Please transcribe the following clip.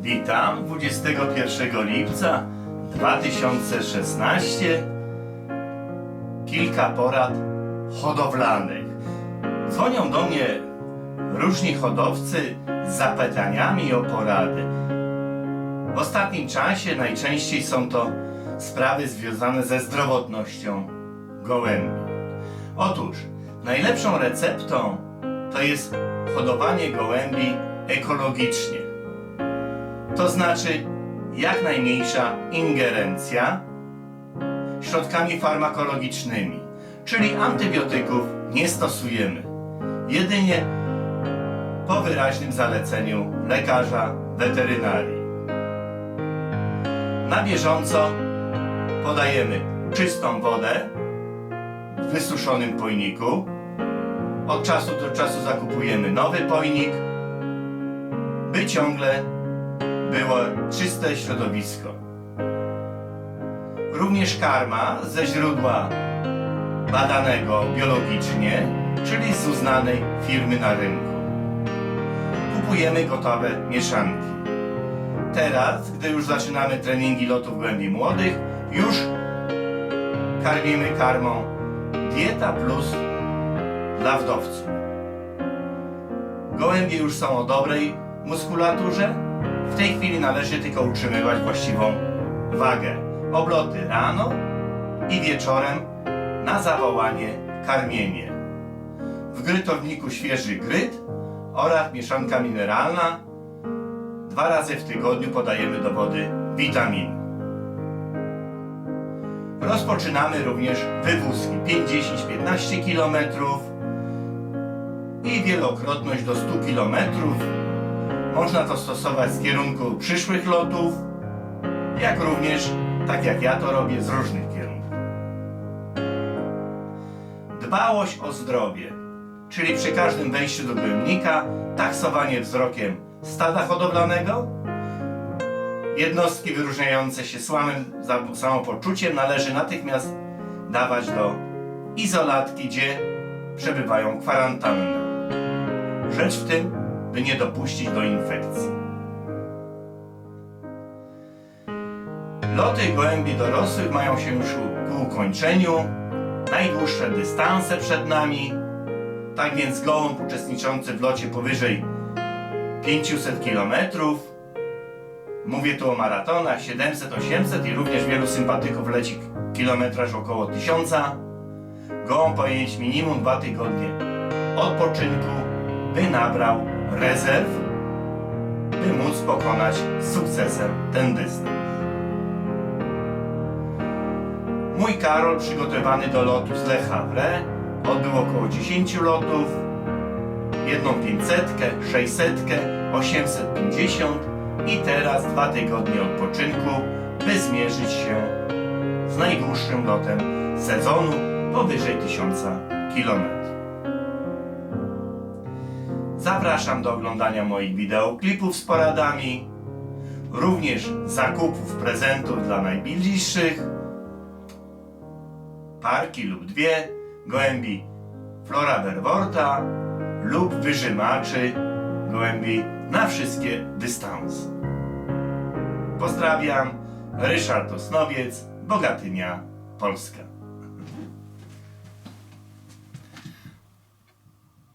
Witam 21 lipca 2016. Kilka porad hodowlanych. Dzwonią do mnie różni hodowcy z zapytaniami o porady. W ostatnim czasie najczęściej są to sprawy związane ze zdrowotnością gołębi. Otóż najlepszą receptą to jest hodowanie gołębi ekologicznie. To znaczy jak najmniejsza ingerencja środkami farmakologicznymi, czyli antybiotyków nie stosujemy. Jedynie po wyraźnym zaleceniu lekarza weterynarii. Na bieżąco podajemy czystą wodę w wysuszonym pojniku. Od czasu do czasu zakupujemy nowy pojnik, by ciągle było czyste środowisko. Również karma ze źródła badanego biologicznie, czyli z uznanej firmy na rynku. Kupujemy gotowe mieszanki. Teraz, gdy już zaczynamy treningi lotów głębi młodych, już karmimy karmą Dieta Plus dla wdowców. Gołębie już są o dobrej muskulaturze. W tej chwili należy tylko utrzymywać właściwą wagę. Obloty rano i wieczorem na zawołanie karmienie. W grytowniku świeży gryt oraz mieszanka mineralna. Dwa razy w tygodniu podajemy do wody witamin. Rozpoczynamy również wywózki 5-10-15 km i wielokrotność do 100 km. Można to stosować z kierunku przyszłych lotów, jak również, tak jak ja to robię, z różnych kierunków. Dbałość o zdrowie, czyli przy każdym wejściu do głębnika taksowanie wzrokiem stada hodowlanego, jednostki wyróżniające się słabym samopoczuciem należy natychmiast dawać do izolatki, gdzie przebywają kwarantannę. Rzecz w tym, by nie dopuścić do infekcji. Loty gołębi dorosłych mają się już ku ukończeniu. Najdłuższe dystanse przed nami. Tak więc gołąb uczestniczący w locie powyżej 500 km. Mówię tu o maratonach 700, 800 i również wielu sympatyków leci kilometraż około 1000. Gołąb powinien minimum 2 tygodnie odpoczynku, by nabrał rezerw, by móc pokonać z sukcesem ten dystans. Mój Karol przygotowany do lotu z Le Havre odbył około 10 lotów, jedną 500, 600, 850 i teraz dwa tygodnie odpoczynku, by zmierzyć się z najdłuższym lotem sezonu powyżej 1000 km. Zapraszam do oglądania moich wideoklipów z poradami, również zakupów prezentów dla najbliższych, parki lub dwie, gołębi Flora Verworta lub wyżymaczy gołębi na wszystkie dystanse. Pozdrawiam, Ryszard Osnowiec, Bogatynia, Polska.